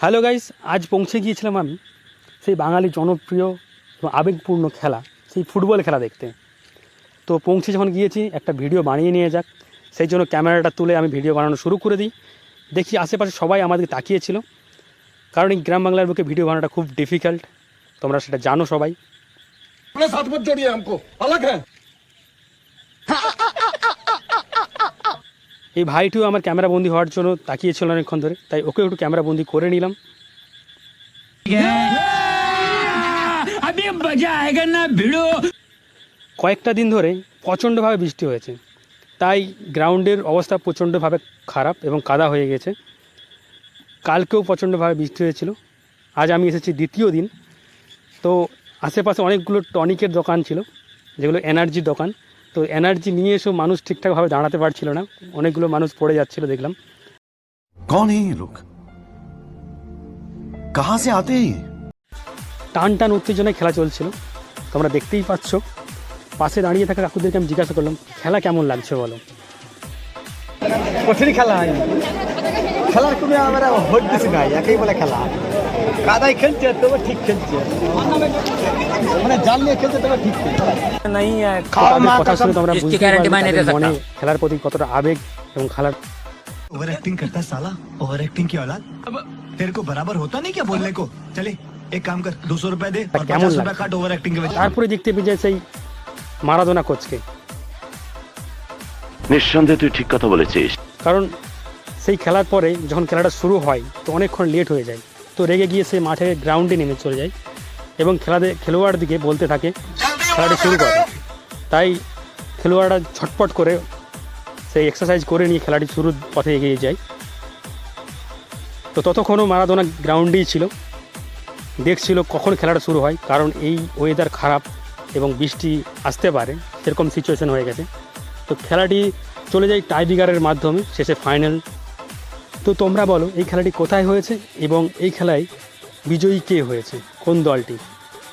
Hello guys আজ পৌঁছে গিয়েছিলাম আমি সেই বাঙালি জনপ্রিয় এবং আবেগপূর্ণ খেলা, সেই ফুটবল খেলা দেখতে। তো পৌঁছে যখন গিয়েছি, একটা ভিডিও বানিয়ে নিয়ে যাক। সেই জন্য ক্যামেরাটা তুলে আমি ভিডিও বানানো শুরু করে দিই। দেখি আশেপাশে সবাই আমাদের তাকিয়েছিল। কারণ এই গ্রাম বাংলার বুকে ভিডিও বানানোটা খুব ডিফিকাল্ট তোমরা সেটা জানো সবাই। জড়িয়ে এই ভাইটিও আমার ক্যামেরা বন্দী হওয়ার জন্য তাকিয়েছিল অনেকক্ষণ ধরে তাই ওকে একটু ক্যামেরা বন্দি করে নিলাম। কয়েকটা দিন ধরে প্রচণ্ডভাবে বৃষ্টি হয়েছে তাই গ্রাউন্ডের অবস্থা প্রচণ্ডভাবে খারাপ এবং কাদা হয়ে গেছে। কালকেও প্রচণ্ডভাবে বৃষ্টি হয়েছিল আজ আমি এসেছি দ্বিতীয় দিন। তো আশেপাশে অনেকগুলো টনিকের দোকান ছিল যেগুলো এনার্জির দোকান। তো এনার্জি নিয়ে এসেও মানুষ ঠিকঠাকভাবে দাঁড়াতে পারছিল না। অনেকগুলো মানুষ পড়ে যাচ্ছিল দেখলাম। কন লোক কাহা সে আতে টান টান উত্তেজনায় খেলা চলছিল। তোমরা দেখতেই পাচ্ছ পাশে দাঁড়িয়ে থাকা কাকুদেরকে আমি জিজ্ঞাসা করলাম খেলা কেমন লাগছে বলো? কঠিন খেলা। খেলার কোনো আমরা হট কিছু নাই একেই বলে খেলা। কাদায় খেলছে তবে ঠিক খেলছে মানে জাল নিয়ে খেলছে তবে ঠিক খেলছে নাই তাদের কথা শুনে তোমরা इसकी বুঝতে guarantee পারবে मैं नहीं दे তাদের মনে सकता। খেলার প্রতি কতটা আবেগ এবং খেলার ओवर एक्टिंग करता है साला ओवर एक्टिंग की औलाद अब तेरे को बराबर होता नहीं क्या बोलने को चले एक काम कर दो सौ रुपए दे और क्या पचास बोल रुपए रहा काट ओवर एक्टिंग के वजह তারপরে দেখতে পেয়ে যায় সেই মারাদোনা কোচকে নিঃসন্দেহে তুই ঠিক কথা বলেছিস কারণ সেই খেলার পরে যখন খেলাটা শুরু হয় তো অনেকক্ষণ লেট হয়ে যায় তো রেগে গিয়ে সে মাঠে গ্রাউন্ডে নেমে চলে যায় এবং খেলাতে খেলোয়াড় দিকে বলতে থাকে, খেলাটি শুরু করে। তাই খেলোয়াড়রা ছটপট করে সেই এক্সারসাইজ করে নিয়ে খেলাটি শুরুর পথে এগিয়ে যায়। তো ততক্ষণও মারাদোনা গ্রাউন্ডেই ছিল। দেখছিল কখন খেলাটা শুরু হয়, কারণ এই ওয়েদার খারাপ এবং বৃষ্টি আসতে পারে, সেরকম সিচুয়েশন হয়ে গেছে। তো খেলাটি চলে যায় টাইব্রিগারের মাধ্যমে, শেষে ফাইনাল তো তোমরা বলো, এই খেলাটি কোথায় হয়েছে এবং এই খেলায় বিজয়ী কে হয়েছে? কোন দলটি?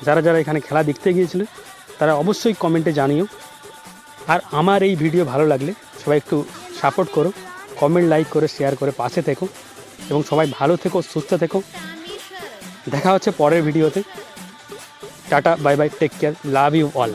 যারা যারা এখানে খেলা দেখতে গিয়েছিল, তারা অবশ্যই কমেন্টে জানিও। আর আমার এই ভিডিও ভালো লাগলে সবাই একটু সাপোর্ট করো কমেন্ট লাইক করে শেয়ার করে পাশে থেকো এবং সবাই ভালো থেকো, সুস্থ থেকো। দেখা হচ্ছে পরের ভিডিওতে। Tata bye bye take care love you all